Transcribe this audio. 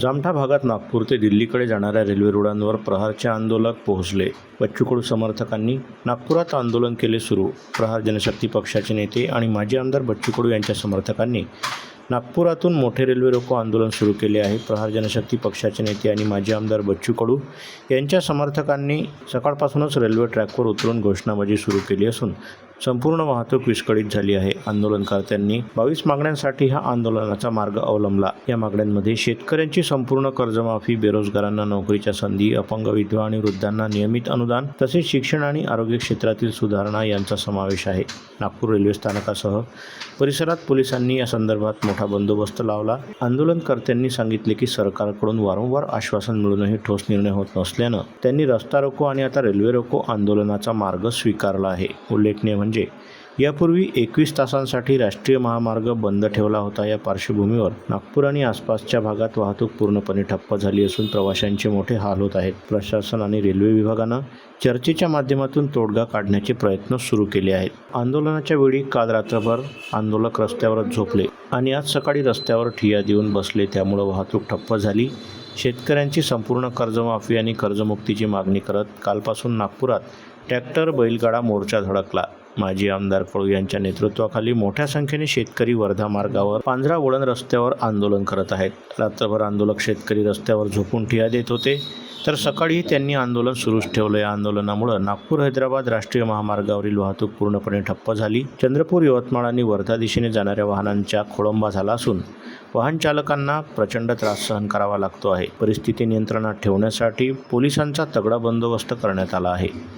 जामठा भागात नागपूर ते दिल्लीकडे जाणाऱ्या रेल्वे रुळांवर प्रहारचे आंदोलक पोहोचले. बच्चूकडू समर्थकांनी नागपुरात आंदोलन केले सुरू. प्रहार जनशक्ती पक्षाचे नेते आणि माजी आमदार बच्चू कडू यांच्या समर्थकांनी नागपुरातून मोठे रेल्वे रोको आंदोलन सुरू केले आहे. प्रहार जनशक्ती पक्षाचे नेते आणि माजी आमदार बच्चू कडू यांच्या समर्थकांनी सकाळपासूनच रेल्वे ट्रॅकवर उतरून घोषणाबाजी सुरू केली असून संपूर्ण वाहतूक विस्कळीत झाली आहे. आंदोलनकर्त्यांनी बावीस मागण्यांसाठी हा आंदोलनाचा मार्ग अवलंबला. या मागण्यांमध्ये शेतकऱ्यांची संपूर्ण कर्जमाफी बेरोजगारांना नोकरीच्या संधी अपंग विधवा आणि वृद्धांना नियमित अनुदान तसेच शिक्षण आणि आरोग्य क्षेत्रातील सुधारणा यांचा समावेश आहे. नागपूर रेल्वे स्थानकासह परिसरात पोलिसांनी या संदर्भात मोठा बंदोबस्त लावला. आंदोलनकर्त्यांनी सांगितले की सरकारकडून वारंवार आश्वासन मिळूनही ठोस निर्णय होत नसल्यानं त्यांनी रस्ता रोको आणि आता रेल्वे रोको आंदोलनाचा मार्ग स्वीकारला आहे. उल्लेखनीय म्हणजे म्हणजे यापूर्वी एकवीस तासांसाठी राष्ट्रीय महामार्ग बंद ठेवला होता. या पार्श्वभूमीवर नागपूर आणि आसपासच्या भागात वाहतूक पूर्णपणे ठप्प झाली असून प्रवाशांचे मोठे हाल होत आहेत. प्रशासन आणि रेल्वे विभागानं चर्चेच्या माध्यमातून तोडगा काढण्याचे प्रयत्न सुरू केले आहेत. आंदोलनाच्या वेळी काल रात्रभर आंदोलक रस्त्यावरच झोपले आणि आज सकाळी रस्त्यावर ठिया देऊन बसले. त्यामुळं वाहतूक ठप्प झाली. शेतकऱ्यांची संपूर्ण कर्जमाफी आणि कर्जमुक्तीची मागणी करत कालपासून नागपुरात ट्रॅक्टर बैलगाडा मोर्चा धडकला. माजी आमदार कडू यांच्या नेतृत्वाखाली मोठ्या संख्येने शेतकरी वर्धा मार्गावर पांजरा वळण रस्त्यावर आंदोलन करत आहेत. रात्रभर आंदोलक शेतकरी रस्त्यावर झोपून ठिया देत होते. तर सकाळीही त्यांनी आंदोलन सुरूच ठेवलं. या आंदोलनामुळं नागपूर हैदराबाद राष्ट्रीय महामार्गावरील वाहतूक पूर्णपणे ठप्प झाली. चंद्रपूर यवतमाळ आणि वर्धा दिशेने जाणाऱ्या वाहनांच्या खोळंबा झाला असून वाहन चालकांना प्रचंड त्रास सहन करावा लागतो आहे. परिस्थिती नियंत्रणात ठेवण्यासाठी पोलिसांचा तगडा बंदोबस्त करण्यात आला आहे.